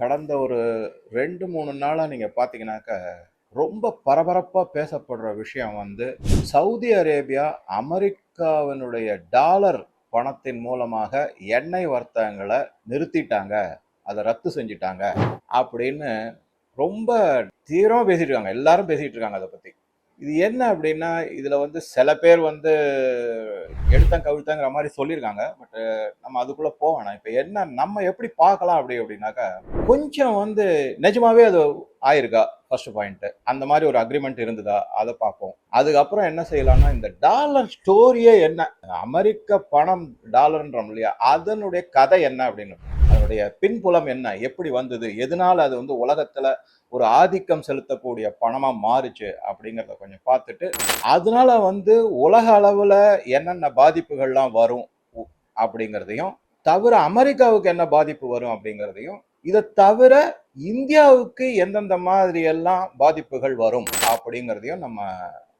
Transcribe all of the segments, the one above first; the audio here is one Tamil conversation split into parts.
கடந்த ஒரு ரெண்டு மூணு நாளாக நீங்கள் பார்த்தீங்கன்னாக்க ரொம்ப பரபரப்பாக பேசப்படுற விஷயம் வந்து சவுதி அரேபியா அமெரிக்காவினுடைய டாலர் பணத்தின் மூலமாக எண்ணெய் வர்த்தகங்களை நிறுத்திட்டாங்க. அதை ரத்து செஞ்சிட்டாங்க. அப்படின்னு ரொம்ப தீவிரமாக பேசிட்டு இருக்காங்க. எல்லாரும் பேசிகிட்டு இருக்காங்க அதை பற்றி இது என்ன அப்படின்னா இதில் வந்து சில பேர் வந்து எடுத்தங்க கவிழ்த்தங்கிற மாதிரி சொல்லியிருக்காங்க. பட் நம்ம அதுக்குள்ளே போவேணாம் இப்போ என்ன நம்ம எப்படி பார்க்கலாம் அப்படி அப்படின்னாக்கா கொஞ்சம் வந்து நிஜமாவே அது ஆயிருக்கா ஃபர்ஸ்ட் பாயிண்ட்டு அந்த மாதிரி ஒரு அக்ரிமெண்ட் இருந்ததா அதை பார்ப்போம். அதுக்கப்புறம் என்ன செய்யலாம்னா இந்த டாலர் ஸ்டோரியே என்ன? அமெரிக்க பணம் டாலர்ன்றோம் இல்லையா? அதனுடைய கதை என்ன அப்படின்னு. அதனுடைய பின்புலம் என்ன? எப்படி வந்தது? எதனால் அது வந்து உலகத்தில் ஒரு ஆதிக்கம் செலுத்தக்கூடிய பணமாக மாறுச்சு? அப்படிங்கிறத கொஞ்சம் பார்த்துட்டு அதனால வந்து உலக அளவில் என்னென்ன பாதிப்புகள்லாம் வரும்? உ- அப்படிங்கிறதையும் தவிர அமெரிக்காவுக்கு என்ன பாதிப்பு வரும்? அப்படிங்கிறதையும் இதை தவிர இந்தியாவுக்கு எந்தெந்த மாதிரி எல்லாம் பாதிப்புகள் வரும்? அப்படிங்கிறதையும் நம்ம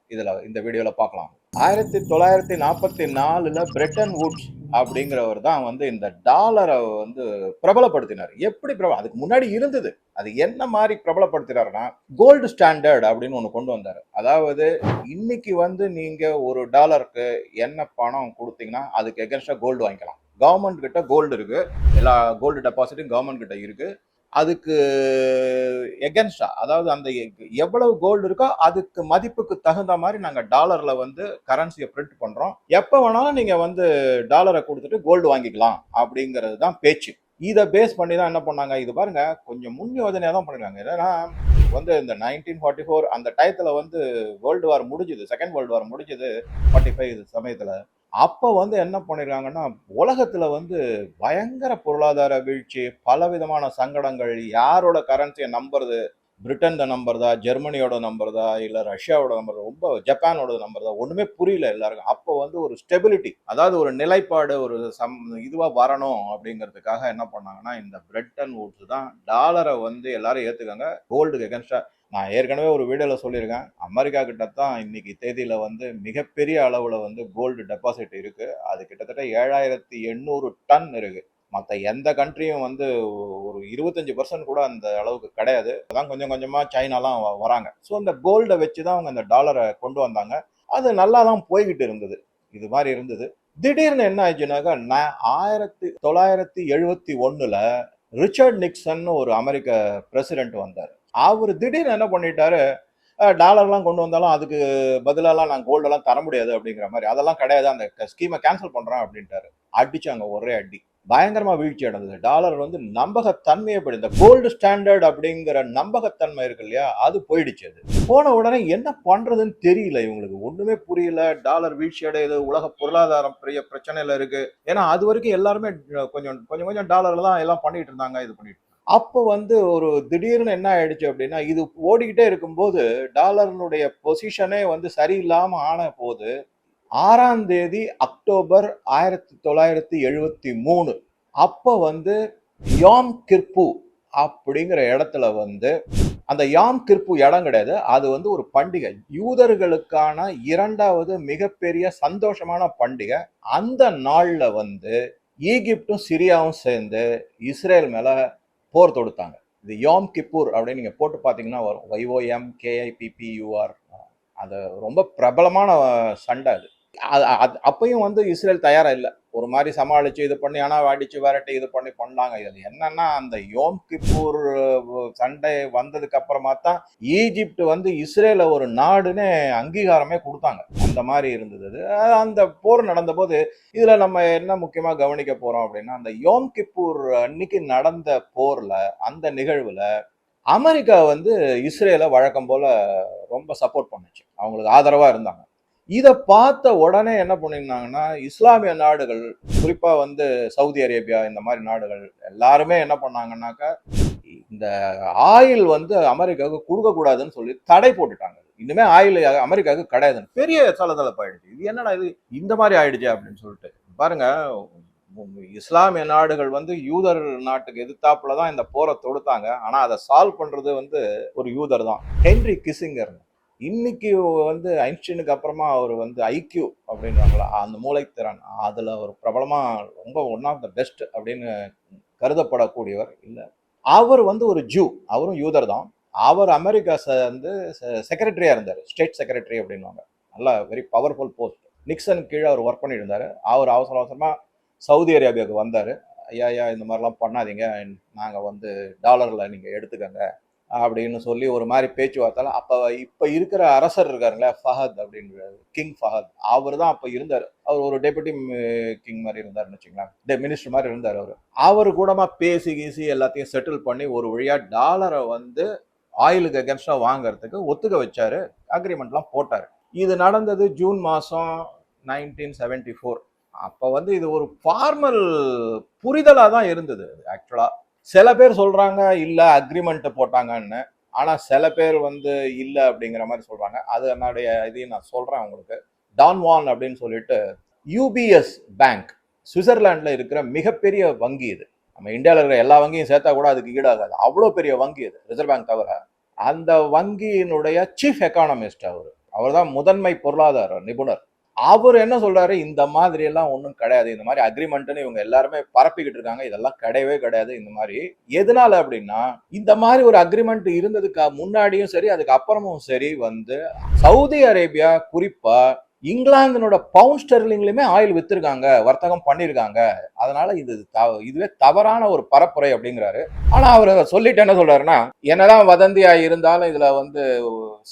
இதில் இந்த வீடியோவில் பார்க்கலாம். ஆயிரத்தி தொள்ளாயிரத்தி நாற்பத்தி நாலுல பிரிட்டன் வுட்ஸ் அப்படிங்கிறவர் தான் வந்து இந்த டாலரை வந்து பிரபலப்படுத்தினார். எப்படி பிரபல அதுக்கு முன்னாடி இருந்தது. அது என்ன மாதிரி பிரபலப்படுத்தினாருன்னா கோல்டு ஸ்டாண்டர்ட் அப்படின்னு ஒன்று கொண்டு வந்தார். அதாவது இன்னைக்கு வந்து நீங்கள் ஒரு டாலருக்கு என்ன பணம் கொடுத்தீங்கன்னா அதுக்கு எகென்ஸ்டாக கோல்டு வாங்கிக்கலாம். கவர்மெண்ட் கிட்ட கோல்டு இருக்கு. எல்லா கோல்டு டெபாசிட்டும் கவர்மெண்ட் கிட்ட இருக்கு. அதுக்கு எகென்ஸ்டா அதாவது அந்த எவ்வளவு கோல்டு இருக்கோ அதுக்கு மதிப்புக்கு தகுந்த மாதிரி நாங்கள் டாலர்ல வந்து கரன்சியை பிரிண்ட் பண்றோம். எப்போ வேணாலும் நீங்க வந்து டாலரை கொடுத்துட்டு கோல்டு வாங்கிக்கலாம் அப்படிங்கிறது தான் பேச்சு. இதை பேஸ் பண்ணி தான் என்ன பண்ணாங்க? இது பாருங்க கொஞ்சம் முன் யோஜனையாக தான் பண்ணிருக்காங்க. ஏன்னா வந்து இந்த நைன்டீன் ஃபார்ட்டி ஃபோர் அந்த டயத்தில் வந்து வேர்ல்டு வார் முடிஞ்சுது செகண்ட் வேர்ல்டு வார் முடிஞ்சது ஃபார்ட்டி ஃபைவ் சமயத்தில். அப்போ வந்து என்ன பண்ணிருக்காங்கன்னா உலகத்துல வந்து பயங்கர பொருளாதார வீழ்ச்சி பலவிதமான சங்கடங்கள் யாரோட கரன்சியை நம்புறது? பிரிட்டன் நம்புறதா? ஜெர்மனியோட நம்புறதா? இல்லை ரஷ்யாவோட நம்பர் ரொம்ப ஜப்பானோட நம்புறதா? ஒன்றுமே புரியல எல்லாருக்கும். அப்போ வந்து ஒரு ஸ்டெபிலிட்டி அதாவது ஒரு நிலைப்பாடு ஒரு சம் இதுவாக வரணும் அப்படிங்கிறதுக்காக என்ன பண்ணாங்கன்னா இந்த பிரிட்டன் வுட்ஸ் தான் டாலரை வந்து எல்லாரும் ஏற்றுக்காங்க கோல்டுக்கு எகன்ஸ்டா நான் ஏற்கனவே ஒரு வீடியோவில் சொல்லியிருக்கேன். அமெரிக்கா கிட்ட தான் இன்னைக்கு தேதியில் வந்து மிகப்பெரிய அளவில் வந்து கோல்டு டெபாசிட் இருக்குது அது கிட்டத்தட்ட ஏழாயிரத்தி எண்ணூறு டன் இருக்குது மற்ற எந்த கண்ட்ரியும் வந்து ஒரு இருபத்தஞ்சி பர்சன்ட் கூட அந்த அளவுக்கு கிடையாது. அதான் கொஞ்சம் கொஞ்சமாக சைனாலாம் வ- வராங்க. ஸோ அந்த கோல்டை வச்சு தான் அவங்க அந்த டாலரை கொண்டு வந்தாங்க. அது நல்லா தான் போய்கிட்டு இருந்தது. இது மாதிரி இருந்தது. திடீர்னு என்ன ஆயிடுச்சுனாக்கா நான் ஆயிரத்தி தொள்ளாயிரத்தி எழுபத்தி ஒன்றில் ரிச்சர்ட் நிக்சன் ஒரு அமெரிக்க பிரசிடென்ட் வந்தார். அவர் திடீர்னு என்ன பண்ணிட்டாரு? டாலர்லாம் கொண்டு வந்தாலும் அதுக்கு பதிலாலாம் நான் கோல்டெல்லாம் தர முடியாது அப்படிங்கிற மாதிரி. அதெல்லாம் கிடையாது. அந்த ஸ்கீமை கேன்சல் பண்ணுறேன் அப்படின்ட்டாரு. அடிச்சாங்க ஒரே அடி. பயங்கரமாக வீழ்ச்சி அடைந்தது டாலர் வந்து நம்பகத்தன்மையை படி இந்த கோல்டு ஸ்டாண்டர்ட் அப்படிங்கிற நம்பகத்தன்மை இருக்கு இல்லையா? அது போயிடுச்சு அது. போன உடனே என்ன பண்ணுறதுன்னு தெரியல இவங்களுக்கு. ஒன்றுமே புரியல. டாலர் வீழ்ச்சி அடையுது. உலக பொருளாதாரம் பெரிய பிரச்சனையில் இருக்குது ஏன்னா அது வரைக்கும் எல்லாருமே கொஞ்சம் கொஞ்சம் கொஞ்சம் டாலரில் தான் எல்லாம் பண்ணிட்டு இருந்தாங்க இது பண்ணிட்டு அப்போ வந்து ஒரு திடீர்னு என்ன ஆயிடுச்சு அப்படின்னா இது ஓடிக்கிட்டே இருக்கும்போது டாலர்னுடைய பொசிஷனே வந்து சரியில்லாமல் ஆன போது ஆறாம் தேதி அக்டோபர் ஆயிரத்தி தொள்ளாயிரத்தி எழுபத்தி மூணு. அப்போ வந்து யாம் கிர்பு அப்படிங்கிற இடத்துல வந்து அந்த யாம் கிர்பு இடம் கிடையாது. அது வந்து ஒரு பண்டிகை. யூதர்களுக்கான இரண்டாவது மிகப்பெரிய சந்தோஷமான பண்டிகை. அந்த நாளில் வந்து ஈகிப்டும் சிரியாவும் சேர்ந்து இஸ்ரேல் மேலே போர் தொடுத்தாங்க. இது யோம் கிப்பூர் அப்படின்னு நீங்க போட்டு பார்த்தீங்கன்னா வரும். ஒய்ஓஎம் கேஐபிபியூஆர் அது ரொம்ப பிரபலமான சண்டை அது. அது- அப்பையும் அப்பயும் வந்து இஸ்ரேல் தயாராக இல்லை. ஒரு மாதிரி சமாளித்து இது பண்ணி ஆனால் அடிச்சு விரட்டி இது பண்ணி பண்ணாங்க. இது என்னன்னா அந்த யோம் கிப்பூர் சண்டை வந்ததுக்கு அப்புறமா தான் ஈஜிப்ட் வந்து இஸ்ரேலை ஒரு நாடுன்னு அங்கீகாரமே கொடுத்தாங்க. அந்த மாதிரி இருந்தது அந்த போர் நடந்தபோது இதில் நம்ம என்ன முக்கியமாக கவனிக்க போகிறோம் அப்படின்னா அந்த யோம் கிப்பூர் அன்னைக்கு நடந்த போரில் அந்த நிகழ்வில் அமெரிக்கா வந்து இஸ்ரேலை வழக்கம் போல ரொம்ப சப்போர்ட் பண்ணுச்சு. அவங்களுக்கு ஆதரவாக இருந்தாங்க. இதை பார்த்த உடனே என்ன பண்ணிருந்தாங்கன்னா இஸ்லாமிய நாடுகள் குறிப்பாக வந்து சவுதி அரேபியா இந்த மாதிரி நாடுகள் எல்லாருமே என்ன பண்ணாங்கன்னாக்கா இந்த ஆயில் வந்து அமெரிக்காவுக்கு கொடுக்கக்கூடாதுன்னு சொல்லி தடை போட்டுட்டாங்க. இனிமே ஆயில் அமெரிக்காவுக்கு கிடையாதுன்னு. பெரிய சலசலப்பாயிடுச்சு. இது என்னடா இது? இந்த மாதிரி ஆயிடுச்சு அப்படின்னு சொல்லிட்டு. பாருங்க இஸ்லாமிய நாடுகள் வந்து யூதர் நாட்டுக்கு எதிர்த்தாப்புல தான் இந்த போரை தொடுத்தாங்க. ஆனா அதை சால்வ் பண்றது வந்து ஒரு யூதர் தான். ஹென்ரி கிசிங்கர் இன்னைக்கு வந்து ஐன்ஸ்டீனுக்கு அப்புறமா அவர் வந்து ஐக்யூ அப்படின்றாங்களா? அந்த மூளைத்திறன். அதுல ஒரு பிரபலமா ரொம்ப ஒன் ஆஃப் த பெஸ்ட் அப்படின்னு கருதப்படக்கூடியவர் இல்லை. அவர் வந்து ஒரு ஜூ அவரும் யூதர் தான் அவர் அமெரிக்கா வந்து செக்ரட்டரியாக இருந்தார். ஸ்டேட் செக்ரட்டரி அப்படின்வாங்க நல்லா வெரி பவர்ஃபுல் போஸ்ட் நிக்சன் கீழே அவர் ஒர்க் பண்ணிட்டு அவர் அவசர அவசரமாக சவுதி அரேபியாவுக்கு வந்தார். ஐயா ஐயா இந்த மாதிரிலாம் பண்ணாதீங்க. நாங்கள் வந்து டாலரில் நீங்கள் எடுத்துக்கங்க. அப்படின்னு சொல்லி ஒரு மாதிரி பேச்சுவார்த்தை அப்போ இப்போ இருக்கிற அரசர் இருக்காருங்களே ஃபஹத் அப்படின்றார். கிங் ஃபஹத். அவர் தான் அப்போ இருந்தார். அவர் ஒரு டெபுட்டி கிங் மாதிரி இருந்தாருன்னு வச்சுங்களேன் மினிஸ்டர் மாதிரி இருந்தார் அவர். அவர் கூடமா பேசி கீசி எல்லாத்தையும் செட்டில் பண்ணி ஒரு வழியாக டாலரை வந்து ஆயிலுக்கு அகேன்ஸ்டாக வாங்குறதுக்கு ஒத்துக்க வச்சாரு. அக்ரிமெண்ட்லாம் போட்டார். இது நடந்தது ஜூன் மாதம் நைன்டீன் செவன்டி ஃபோர் அப்போ வந்து இது ஒரு ஃபார்மல் புரிதலாக தான் இருந்தது ஆக்சுவலாக சில பேர் சொல்றாங்க இல்ல அக்ரிமெண்ட் போட்டாங்கன்னு. ஆனா சில பேர் வந்து இல்ல அப்படிங்கிற மாதிரி சொல்றாங்க. அது என்னுடைய இதையும் நான் சொல்றேன் உங்களுக்கு. டான்வான் அப்படின்னு சொல்லிட்டு யூபிஎஸ் பேங்க் சுவிட்சர்லாந்துல இருக்கிற மிகப்பெரிய வங்கி இது. நம்ம இந்தியாவில் இருக்கிற எல்லா வங்கியும் சேர்த்தா கூட அதுக்கு ஈடாகாது. அவ்வளோ பெரிய வங்கி இது ரிசர்வ் பேங்க் தவிர. அந்த வங்கியினுடைய சீஃப் எக்கானமிஸ்ட் அவர். அவர் தான் முதன்மை பொருளாதார நிபுணர். அவர் என்ன சொல்றாரு? இந்த மாதிரி எல்லாம் ஒன்றும் கிடையாது. இந்த மாதிரி அக்ரிமெண்ட்னு இவங்க எல்லாருமே பரப்பிக்கிட்டு இருக்காங்க. இதெல்லாம் கிடையவே கிடையாது. இந்த மாதிரி எதனால அப்படின்னா இந்த மாதிரி ஒரு அக்ரிமெண்ட் இருந்ததுக்கு முன்னாடியும் சரி அதுக்கு அப்புறமும் சரி வந்து சவுதி அரேபியா குறிப்பா இங்கிலாந்தினோட பவுண்ட் ஸ்டெர்லிங்லயுமே ஆயில் வித்துருக்காங்க வர்த்தகம் பண்ணியிருக்காங்க அதனால இது இதுவே தவறான ஒரு பரப்புரை அப்படிங்கிறாரு. ஆனா அவர் சொல்லிட்டு என்ன சொல்றாருன்னா என்னதான் வதந்தியா இருந்தாலும் இதுல வந்து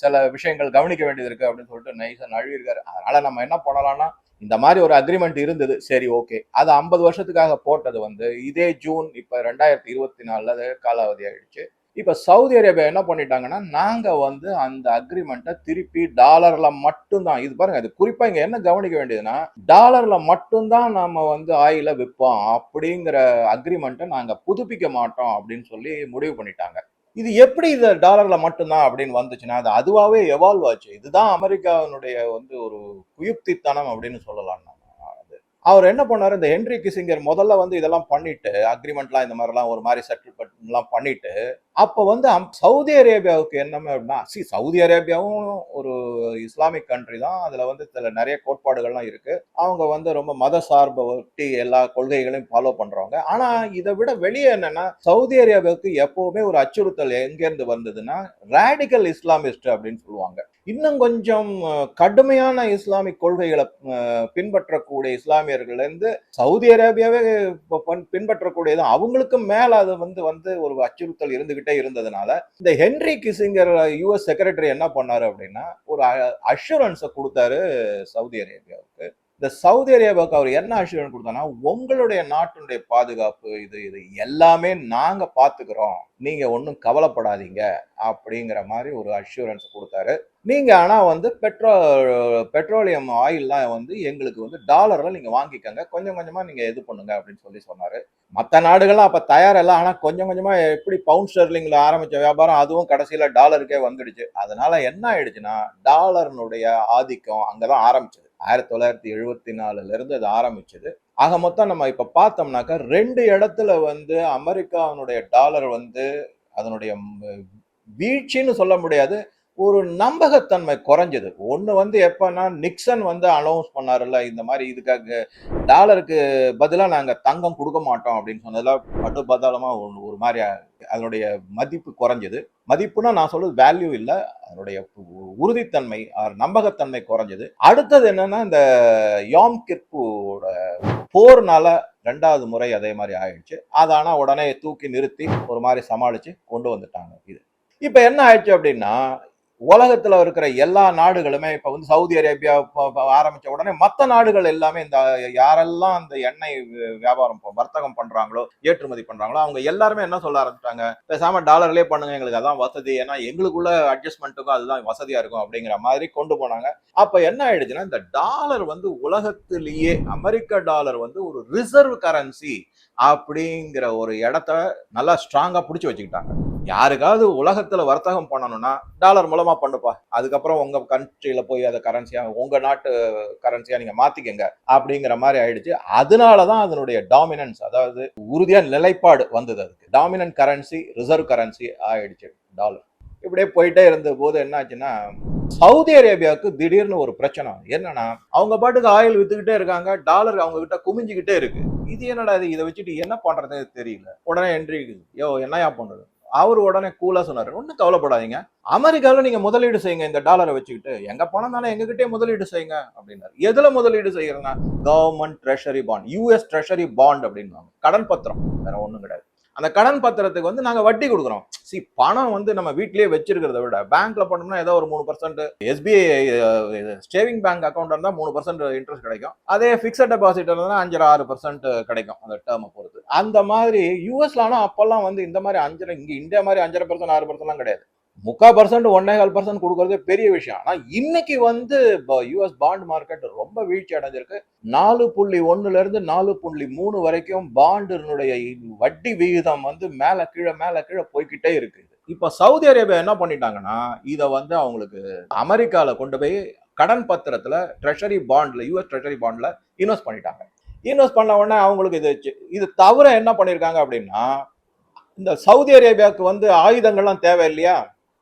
சில விஷயங்கள் கவனிக்க வேண்டியது இருக்கு அப்படின்னு சொல்லிட்டு நைசா நழுவிருக்காரு அதனால நம்ம என்ன பண்ணலாம்னா இந்த மாதிரி ஒரு அக்ரிமெண்ட் இருந்தது. சரி ஓகே அது ஐம்பது வருஷத்துக்காக போட்டது வந்து இதே ஜூன் இப்ப ரெண்டாயிரத்தி இருபத்தி நாலுல காலாவதி ஆயிடுச்சு. இப்போ சவுதி அரேபியா என்ன பண்ணிட்டாங்கன்னா நாங்கள் வந்து அந்த அக்ரிமெண்ட்டை திருப்பி டாலரில் மட்டும்தான். இது பாருங்கள் இது குறிப்பாக இங்கே என்ன கவனிக்க வேண்டியதுன்னா டாலரில் மட்டும்தான் நம்ம வந்து ஆயில விற்போம் அப்படிங்கிற அக்ரிமெண்ட்டை நாங்கள் புதுப்பிக்க மாட்டோம் அப்படின்னு சொல்லி முடிவு பண்ணிட்டாங்க. இது எப்படி இது டாலர்ல மட்டும்தான் அப்படின்னு வந்துச்சுன்னா அது அதுவாகவே எவால்வ் ஆச்சு. இதுதான் அமெரிக்காவினுடைய வந்து ஒரு குயுக்தித்தனம் அப்படின்னு சொல்லலாம் அவர் என்ன பண்ணார்? இந்த ஹென்ரி கிசிங்கர் முதல்ல வந்து இதெல்லாம் பண்ணிட்டு அக்ரிமெண்ட்லாம் இந்த மாதிரிலாம் ஒரு மாதிரி செட்டில்மெண்ட்லாம் பண்ணிட்டு அப்போ வந்து அம்- சவுதி அரேபியாவுக்கு என்னமே அப்படின்னா சி சவுதி அரேபியாவும் ஒரு இஸ்லாமிக் கண்ட்ரி தான். அதில் வந்து சில நிறைய கோட்பாடுகள்லாம் இருக்கு. அவங்க வந்து ரொம்ப மத சார்பை ஒட்டி எல்லா கொள்கைகளையும் ஃபாலோ பண்றவங்க. ஆனால் இதை விட வெளியே என்னன்னா சவுதி அரேபியாவுக்கு எப்பவுமே ஒரு அச்சுறுத்தல் எங்கேருந்து வந்ததுன்னா ரேடிக்கல் இஸ்லாமிஸ்ட் அப்படின்னு சொல்லுவாங்க. இன்னும் கொஞ்சம் கடுமையான இஸ்லாமிக் கொள்கைகளை பின்பற்றக்கூடிய இஸ்லாமியர்கள் இருந்து சவுதி அரேபியாவே பண்- பின்பற்றக்கூடியது. அவங்களுக்கும் மேல அது வந்து வந்து ஒரு அச்சுறுத்தல் இருந்துகிட்டே இருந்ததுனால இந்த ஹென்ரி கிசிங்கர் யூஎஸ் செக்ரட்டரி என்ன பண்ணாரு அப்படின்னா ஒரு அஷூரன்ஸை கொடுத்தாரு சவுதி அரேபியாவுக்கு. இந்த சவுதி அரேபியாவுக்கு அவர் என்ன ஆசீர்வாதம் கொடுத்தோன்னா உங்களுடைய நாட்டினுடைய பாதுகாப்பு இது இது எல்லாமே நாங்கள் பார்த்துக்கிறோம் நீங்கள் ஒன்றும் கவலைப்படாதீங்க அப்படிங்கிற மாதிரி ஒரு அஷூரன்ஸ் கொடுத்தாரு. நீங்கள் ஆனால் வந்து பெட்ரோ பெட்ரோலியம் ஆயில்லாம் வந்து எங்களுக்கு வந்து டாலரில் நீங்கள் வாங்கிக்கங்க. கொஞ்சம் கொஞ்சமாக நீங்கள் இது பண்ணுங்க அப்படின்னு சொல்லி சொன்னார். மற்ற நாடுகள்லாம் அப்போ தயாரெல்லாம் ஆனால் கொஞ்சம் கொஞ்சமாக எப்படி பவுண்ட் ஸ்டெர்லிங்கில் ஆரம்பித்த வியாபாரம் அதுவும் கடைசியில் டாலருக்கே வந்துடுச்சு. அதனால என்ன ஆயிடுச்சுன்னா டாலர்னுடைய ஆதிக்கம் அங்கே தான் ஆரம்பிச்சது. ஆயிரத்தி தொள்ளாயிரத்தி எழுபத்தி நாலுலேருந்து அது ஆரம்பிச்சது. ஆக மொத்தம் நம்ம இப்போ பார்த்தோம்னாக்கா ரெண்டு இடத்துல வந்து அமெரிக்காவினுடைய டாலர் வந்து அதனுடைய வீழ்ச்சின்னு சொல்ல முடியாது. ஒரு நம்பகத்தன்மை குறைஞ்சது. ஒன்று வந்து எப்போன்னா நிக்சன் வந்து அனௌன்ஸ் பண்ணாருல்ல இந்த மாதிரி இதுக்காக டாலருக்கு பதிலாக நாங்கள் தங்கம் கொடுக்க மாட்டோம் அப்படின்னு சொன்னதில் பட்டு பதாளமாக ஒரு ஒரு மாதிரி அதனுடைய மதிப்பு குறைஞ்சது. மதிப்புனா நான் சொல்றது வேல்யூ இல்லை அதனுடைய உறுதித்தன்மை or நம்பகத்தன்மை குறைஞ்சது. அடுத்தது என்னன்னா இந்த யாம் கிற்போட போர்னால ரெண்டாவது முறை அதே மாதிரி ஆயிடுச்சு. அது ஆனால் உடனே தூக்கி நிறுத்தி ஒரு மாதிரி சமாளித்து கொண்டு வந்துட்டாங்க இது. இப்போ என்ன ஆயிடுச்சு அப்படின்னா உலகத்தில் இருக்கிற எல்லா நாடுகளுமே இப்போ வந்து சவுதி அரேபியா ஆரம்பித்த உடனே மற்ற நாடுகள் எல்லாமே இந்த யாரெல்லாம் அந்த எண்ணெய் வியாபாரம் ப- வர்த்தகம் பண்ணுறாங்களோ ஏற்றுமதி பண்ணுறாங்களோ அவங்க எல்லாருமே என்ன சொல்ல ஆரம்பிச்சிட்டாங்க? பேசாமல் டாலர்லேயே பண்ணுங்க எங்களுக்கு அதான் வசதி. ஏன்னா எங்களுக்குள்ள அட்ஜஸ்ட்மெண்ட்டுக்கும் அதுதான் வசதியாக இருக்கும் அப்படிங்கிற மாதிரி கொண்டு போனாங்க. அப்போ என்ன ஆயிடுச்சுன்னா இந்த டாலர் வந்து உலகத்திலேயே அமெரிக்க டாலர் வந்து ஒரு ரிசர்வ் கரன்சி அப்படிங்கிற ஒரு இடத்த நல்லா ஸ்ட்ராங்காக பிடிச்சி வச்சுக்கிட்டாங்க. யாருக்காவது உலகத்துல வர்த்தகம் பண்ணணும்னா டாலர் மூலமா பண்ணுப்பா. அதுக்கப்புறம் உங்க கண்ட்ரியில போய் அதை கரன்சியா உங்க நாட்டு கரன்சியா நீங்க மாத்திக்கங்க அப்படிங்கிற மாதிரி ஆயிடுச்சு. அதனாலதான் அதனுடைய டாமினன்ஸ் அதாவது உறுதியா நிலைப்பாடு வந்தது அதுக்கு. டாமினன்ட் கரன்சி ரிசர்வ் கரன்சி ஆயிடுச்சு டாலர் இப்படியே போயிட்டே இருந்த போது என்ன ஆச்சுன்னா சவுதி அரேபியாவுக்கு திடீர்னு ஒரு பிரச்சனை. என்னன்னா அவங்க பாட்டுக்கு ஆயில் வித்துக்கிட்டே இருக்காங்க டாலர் அவங்க கிட்ட குமிஞ்சுக்கிட்டே இருக்கு. இது என்னடா இது? இதை வச்சுட்டு என்ன பண்றது தெரியல. உடனே என்ட்ரி யோ என்னையா பண்ணுது அவர் உடனே கூலா சொன்னார். ஒன்றும் கவலைப்படாதீங்க. அமெரிக்காவில் நீங்க முதலீடு செய்யுங்க இந்த டாலரை வச்சுக்கிட்டு. எங்க பணம் தானே எங்ககிட்டயே முதலீடு செய்யுங்க அப்படின்னாரு. எதுல முதலீடு செய்யறதுனா government treasury bond US treasury bond அப்படின்னு கடன் பத்திரம். வேற ஒன்றும் கிடையாது. அந்த கடன் பத்திரத்துக்கு வந்து நாங்க வட்டி கொடுக்குறோம். சி பணம் வந்து நம்ம வீட்லயே வச்சிருக்கிறத விட பேங்க்ல பண்ணோம்னா ஏதோ ஒரு மூணு percent SBI saving bank account இருந்தால் மூணு பர்சன்ட் இன்ட்ரெஸ்ட் கிடைக்கும். அதே பிக்சட் டெபாசிட் இருந்தால் அஞ்சரை ஆறு பர்சன்ட் கிடைக்கும் அந்த டேர்மை பொறுத்து. அந்த மாதிரி யூஎஸ்ல ஆனா அப்பெல்லாம் வந்து இந்த மாதிரி அஞ்சரை இங்க இந்தியா மாதிரி அஞ்சரை பர்சன்ட் ஆறு பர்சன்ட்லாம் கிடையாது. முக்கால் பர்சன்ட் ஒன்னே கால் பர்சன்ட் கொடுக்கறதே பெரிய விஷயம். ஆனால் இன்னைக்கு வந்து யூஎஸ் பாண்ட் மார்க்கெட் ரொம்ப வீழ்ச்சி அடைஞ்சிருக்கு. நாலு புள்ளி ஒண்ணுல இருந்து நாலு புள்ளி மூணு வரைக்கும் பாண்டினுடைய வட்டி விகிதம் வந்து மேலே கீழே மேலே கீழே போய்க்கிட்டே இருக்குது இப்போ சவுதி அரேபியா என்ன பண்ணிட்டாங்கன்னா இதை வந்து அவங்களுக்கு அமெரிக்காவில் கொண்டு போய் கடன் பத்திரத்தில் ட்ரெஷரி பாண்டில் யூஎஸ் ட்ரெஷரி பாண்டில் இன்வெஸ்ட் பண்ணிட்டாங்க. இன்வெஸ்ட் பண்ண உடனே அவங்களுக்கு இது இது தவிர என்ன பண்ணியிருக்காங்க அப்படின்னா இந்த சவுதி அரேபியாவுக்கு வந்து ஆயுதங்கள்லாம் தேவை இல்லையா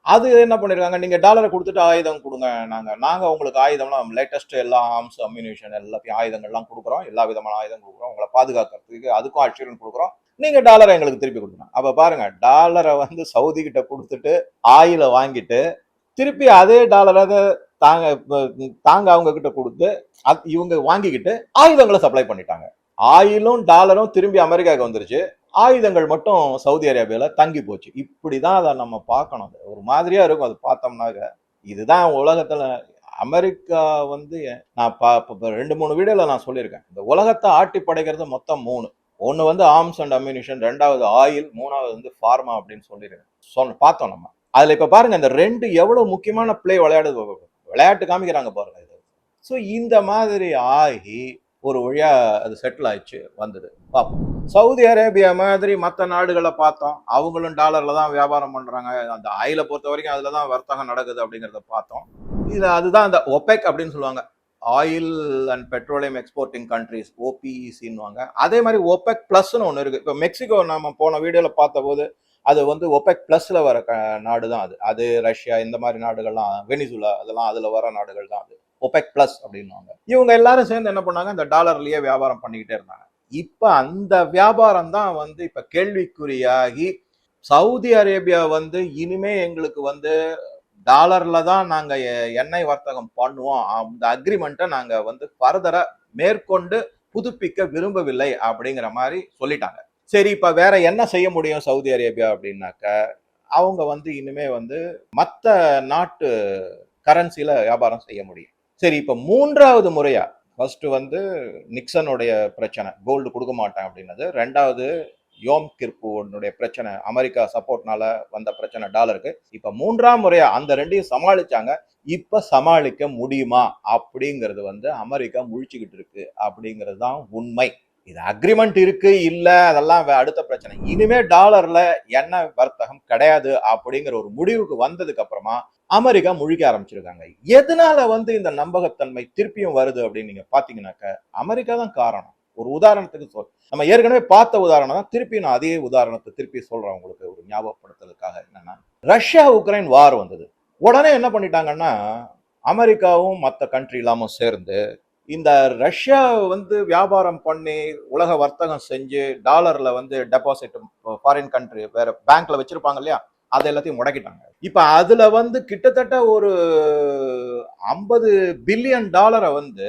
அது என்ன பண்ணிருக்காங்க? நீங்க டாலரை கொடுத்துட்டு ஆயுதம் கொடுங்க. நாங்க நாங்க உங்களுக்கு ஆயுதம்லாம் லேட்டஸ்ட் எல்லா ஆர்ம்ஸ் அம்யூனிஷன் எல்லாத்தையும் ஆயுதங்கள்லாம் கொடுக்குறோம். எல்லா விதமான ஆயுதம் கொடுக்குறோம். உங்களை பாதுகாக்கிறதுக்கு அதுக்கும் அச்சுரன் கொடுக்குறோம். நீங்க டாலரை எங்களுக்கு திருப்பி கொடுக்கணும். அப்ப பாருங்க டாலரை வந்து சவுதி கிட்ட கொடுத்துட்டு ஆயில வாங்கிட்டு திருப்பி அதே டாலரை தாங்க தாங்க அவங்க கிட்ட கொடுத்து அது- இவங்க வாங்கிக்கிட்டு ஆயுதங்களை சப்ளை பண்ணிட்டாங்க. ஆயிலும் டாலரும் திரும்பி அமெரிக்காவுக்கு வந்துருச்சு. ஆயுதங்கள் மட்டும் சவுதி அரேபியால தங்கி போச்சு. இப்படிதான் அதை நம்ம பார்க்கணும். அது ஒரு மாதிரியா இருக்கும். அது பார்த்தோம்னாக்க இதுதான் உலகத்துல அமெரிக்கா வந்து நான் பா ரெண்டு மூணு வீடியோல நான் சொல்லியிருக்கேன். இந்த உலகத்தை ஆட்டி படைக்கிறது மொத்தம் மூணு. ஒன்று வந்து ஆர்ம்ஸ் அண்ட் அம்யூனிஷன் ரெண்டாவது ஆயில் மூணாவது வந்து ஃபார்மா அப்படின்னு சொல்லியிருக்கேன். சொன்ன பார்த்தோம் நம்ம. அதில் இப்போ பாருங்கள் இந்த ரெண்டு எவ்வளோ முக்கியமான பிளே விளையாடுது விளையாட்டு காமிக்கிறாங்க பாருங்கள் இது. ஸோ இந்த மாதிரி ஆகி ஒரு வழியாக அது செட்டில் ஆயிடுச்சு வந்தது. பார்ப்போம் சவுதி அரேபியா மாதிரி மற்ற நாடுகளை பார்த்தோம் அவங்களும் டாலரில் தான் வியாபாரம் பண்ணுறாங்க அந்த ஆயிலை பொறுத்த வரைக்கும் அதில் தான் வர்த்தகம் நடக்குது அப்படிங்கிறத பார்த்தோம். இது அதுதான் அந்த ஒபெக் அப்படின்னு சொல்லுவாங்க. Oil and petroleum exporting countries ஓபிஇசின்னுவாங்க அதே மாதிரி ஒபெக் ப்ளஸ்னு ஒன்று இருக்குது இப்போ மெக்சிகோ நம்ம போன வீடியோவில் பார்த்தபோது அது வந்து ஒபெக் ப்ளஸில் வர க நாடு தான் அது. அது ரஷ்யா இந்த மாதிரி நாடுகள்லாம் வெனிசுலா அதெல்லாம் அதில் வர நாடுகள் தான் அது. ஒபெக் ப்ளஸ் அப்படின்னுவாங்க. இவங்க எல்லாரும் சேர்ந்து என்ன பண்ணாங்க? இந்த டாலர்லேயே வியாபாரம் பண்ணிக்கிட்டே இருந்தாங்க. இப்ப அந்த வியாபாரம் தான் வந்து இப்ப கேள்விக்குறியாகி சவுதி அரேபியா வந்து இனிமே எங்களுக்கு வந்து டாலர்ல தான் நாங்க எ- எண்ணெய் வர்த்தகம் பண்ணுவோம். அந்த அக்ரிமெண்ட்டை நாங்க வந்து ஃபர்தரா மேற்கொண்டு புதுப்பிக்க விரும்பவில்லை அப்படிங்கிற மாதிரி சொல்லிட்டாங்க. சரி இப்ப வேற என்ன செய்ய முடியும் சவுதி அரேபியா அப்படின்னாக்க அவங்க வந்து இனிமே வந்து மற்ற நாட்டு கரன்சியில் வியாபாரம் செய்ய முடியும். சரி இப்ப மூன்றாவது முறையா ஃபர்ஸ்ட் வந்து நிக்சனுடைய பிரச்சனை கோல்டு கொடுக்க மாட்டேன் அப்படின்னது. ரெண்டாவது யோம் கிர்புடைய பிரச்சனை அமெரிக்கா சப்போர்ட்னால வந்த பிரச்சனை டாலருக்கு இப்ப மூன்றாம் முறையா அந்த ரெண்டையும் சமாளிச்சாங்க. இப்ப சமாளிக்க முடியுமா? அப்படிங்கிறது வந்து அமெரிக்கா முழிச்சுக்கிட்டு இருக்கு. அப்படிங்கிறது தான் உண்மை. இது அக்ரிமெண்ட் இருக்கு? இல்ல அதெல்லாம் வே- அடுத்த பிரச்சனை. இனிமே டாலர்ல என்ன வர்த்தகம் கிடையாது அப்படிங்கிற ஒரு முடிவுக்கு வந்ததுக்கு அப்புறமா அமெரிக்கா முழிக்க ஆரம்பிச்சிருக்காங்க. எதனால வந்து இந்த நம்பகத்தன்மை திருப்பியும் வருது அப்படின்னு நீங்க பாத்தீங்கன்னாக்க அமெரிக்கா தான் காரணம். ஒரு உதாரணத்துக்கு சொல் நம்ம ஏற்கனவே பார்த்த உதாரணம் தான் திருப்பி நான் அதே உதாரணத்தை திருப்பி சொல்றேன் உங்களுக்கு ஒரு ஞாபகப்படுத்துறதுக்காக என்னன்னா ரஷ்யா உக்ரைன் வார் வந்தது. உடனே என்ன பண்ணிட்டாங்கன்னா அமெரிக்காவும் மற்ற கண்ட்ரி இல்லாம சேர்ந்து இந்த ரஷ்யா வந்து வியாபாரம் பண்ணி உலக வர்த்தகம் செஞ்சு டாலர்ல வந்து டெபாசிட் ஃபாரின் கண்ட்ரி வேற பேங்க்ல வச்சிருப்பாங்க இல்லையா? அதை எல்லாத்தையும் முடக்கிட்டாங்க. இப்ப அதுல வந்து கிட்டத்தட்ட ஒரு ஐம்பது பில்லியன் டாலரை வந்து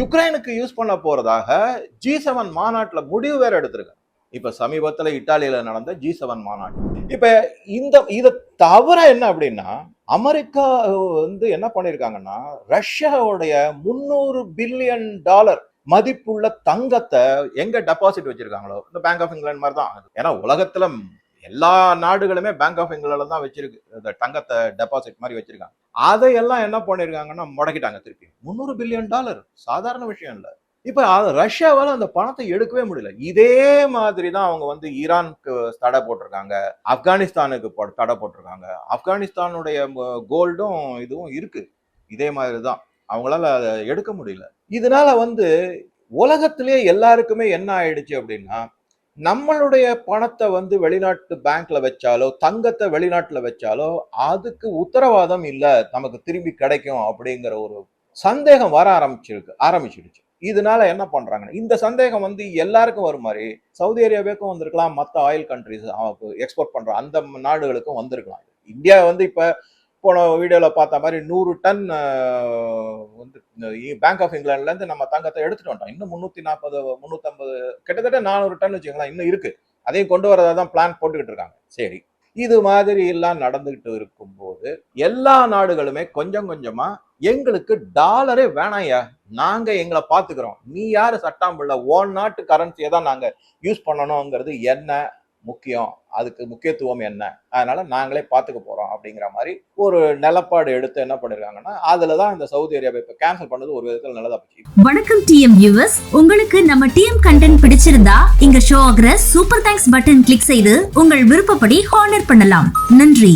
யுக்ரைனுக்கு யூஸ் பண்ண போறதாக ஜி செவன் மாநாட்டில் முடிவு வேற எடுத்திருக்காங்க இப்ப சமீபத்துல இட்டாலியில நடந்த ஜி செவன் மாநாடு. இப்ப இந்த இதை தவிர என்ன அப்படின்னா அமெரிக்கா வந்து என்ன பண்ணிருக்காங்கன்னா ரஷ்யாவுடைய முந்நூறு பில்லியன் டாலர் மதிப்புள்ள தங்கத்தை எங்க டெபாசிட் வச்சிருக்காங்களோ இந்த பேங்க் ஆஃப் இங்கிலாந்து மாதிரி தான் ஏன்னா உலகத்துல எல்லா நாடுகளுமே பேங்க் ஆஃப் இங்கிலாந்து தான் வச்சிருக்கு. இந்த தங்கத்தை டெபாசிட் மாதிரி வச்சிருக்காங்க. அதையெல்லாம் என்ன பண்ணிருக்காங்கன்னா முடக்கிட்டாங்க திருப்பி. முந்நூறு பில்லியன் டாலர் சாதாரண விஷயம் இல்லை. இப்ப அது ரஷ்யாவால அந்த பணத்தை எடுக்கவே முடியல. இதே மாதிரி தான் அவங்க வந்து ஈரானுக்கு தடை போட்டிருக்காங்க. ஆப்கானிஸ்தானுக்கு தடை போட்டிருக்காங்க. ஆப்கானிஸ்தானுடைய கோல்டும் இதுவும் இருக்கு. இதே மாதிரி தான். அவங்களால அதை எடுக்க முடியல. இதனால வந்து உலகத்திலே எல்லாருக்குமே என்ன ஆயிடுச்சு அப்படின்னா நம்மளுடைய பணத்தை வந்து வெளிநாட்டு பேங்க்ல வச்சாலோ தங்கத்தை வெளிநாட்டுல வச்சாலோ அதுக்கு உத்தரவாதம் இல்ல நமக்கு திரும்பி கிடைக்கும் அப்படிங்கிற ஒரு சந்தேகம் வர ஆரம்பிச்சிருக்கு ஆரம்பிச்சிடுச்சு. இதனால என்ன பண்றாங்க இந்த சந்தேகம் வந்து எல்லாருக்கும் வரும் மாதிரி சவுதி அரேபியாவுக்கும் வந்திருக்கலாம் மற்ற ஆயில் கண்ட்ரிஸ் எக்ஸ்போர்ட் பண்ற அந்த நாடுகளுக்கும் வந்திருக்கலாம். இந்தியா வந்து இப்ப போன வீடியோல பார்த்த மாதிரி நூறு டன் பேங்க் ஆஃப் இங்கிலாந்துல இருந்து நம்ம தங்கத்தை எடுத்துட்டு வந்தோம் இன்னும் முன்னூத்தி நாற்பது முன்னூத்தம்பது கிட்டத்தட்ட நானூறு டன் வச்சுக்கலாம் இன்னும் இருக்கு. அதையும் கொண்டு வரதா தான் பிளான் போட்டுக்கிட்டு இருக்காங்க. சரி. இது மாதிரி எல்லாம் நடந்துகிட்டு இருக்கும்போது எல்லா நாடுகளுமே கொஞ்சம் கொஞ்சமா எங்களுக்கு டாலரே வேணாயா நாங்க எங்களை பாத்துக்கிறோம். நீ யாரு சட்டாம்பிள்ள ஓன் நாட்டு கரன்சியை தான் நாங்க யூஸ் பண்ணணுங்கிறது என்ன? முக்கியம். அதுக்கு முக்கியத்துவம் என்ன? அதனால நாங்களே பார்த்துக்க போறோம் அப்படிங்கிற மாதிரி ஒரு நிலப்பாடு எடுத்து என்ன பண்ணிருக்காங்கன்னா அதுலதான் இந்த சவுதி அரேபியா இப்ப கேன்சல் பண்ணது ஒரு விதத்துல நல்லதா போச்சு. வணக்கம் டிஎம் வியூவர்ஸ் உங்களுக்கு நம்ம டிஎம் கண்டென்ட் பிடிச்சிருந்தா இங்க ஷோ ஆகிற சூப்பர் தேங்க்ஸ் பட்டன் கிளிக் செய்து உங்கள் விருப்பப்படி ஹானர் பண்ணலாம். நன்றி.